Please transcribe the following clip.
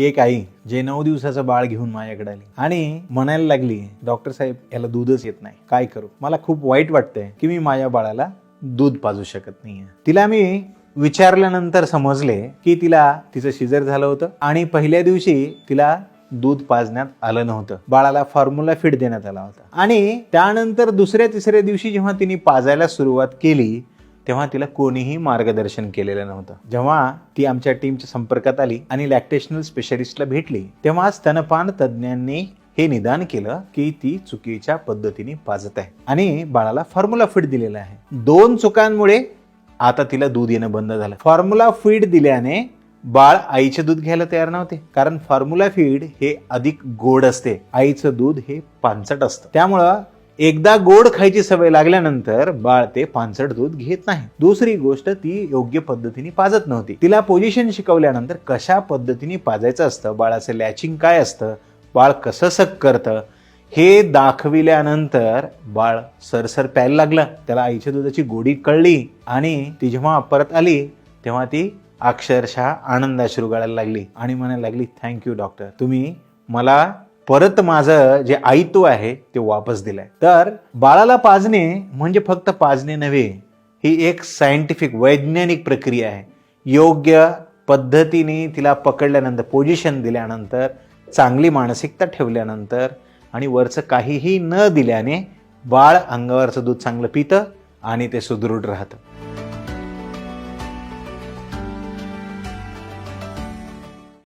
एक आई जे नऊ दिवसाचं बाळ घेऊन माझ्याकडे आली आणि म्हणायला लागली डॉक्टर साहेब याला दूधच येत नाही. काय करू? मला खूप वाईट वाटतंय की मी माझ्या बाळाला दूध पाजू शकत नाहीये. तिला मी विचारल्यानंतर समजले की तिला तिचं शिजर झालं होतं आणि पहिल्या दिवशी तिला दूध पाजण्यात आलं नव्हतं. बाळाला फॉर्म्युला फीड देण्यात आला होता. आणि त्यानंतर दुसऱ्या तिसऱ्या दिवशी जेव्हा तिने पाजायला सुरुवात केली तेव्हा तिला कोणीही मार्गदर्शन केलेलं नव्हतं. जेव्हा ती आमच्या टीमच्या संपर्कात आली आणि लॅक्टेशनल स्पेशलिस्टला भेटली तेव्हा स्तनपान तज्ज्ञांनी हे निदान केलं की ती चुकीच्या पद्धतीने पाजत आहे आणि बाळाला फॉर्म्युला फीड दिलेला आहे. दोन चुकांमुळे आता तिला दूध येणं बंद झालं. फॉर्म्युला फीड दिल्याने बाळ आईचे दूध घ्यायला तयार नव्हते. कारण फॉर्म्युला फीड हे अधिक गोड असते. आईचं दूध हे पानसट असतं. त्यामुळं एकदा गोड खायची सवय लागल्यानंतर बाळ ते पानसट दूध घेत नाही. दुसरी गोष्ट ती योग्य पद्धतीने पाजत नव्हती. तिला पोझिशन शिकवल्यानंतर कशा पद्धतीने पाजायचं असतं? बाळाचं लॅचिंग काय असतं? बाळ कसं सक करतं? हे दाखविल्यानंतर बाळ सरसर प्यायला लागलं. त्याला आईच्या दुधाची गोडी कळली आणि ती जेव्हा परत आली तेव्हा ती अक्षरशः आनंदाश्रू गाळायला लागली आणि म्हणायला लागली थँक्यू डॉक्टर तुम्ही मला परत माझं जे आईत्व आहे ते वापस दिलंय. तर बाळाला पाजणे म्हणजे फक्त पाजणे नव्हे ही एक सायंटिफिक वैज्ञानिक प्रक्रिया आहे. योग्य पद्धतीने तिला पकडल्यानंतर पोझिशन दिल्यानंतर चांगली मानसिकता ठेवल्यानंतर आणि वरचं काहीही न दिल्याने बाळ अंगावरचं दूध चांगलं पितं आणि ते सुदृढ राहतं.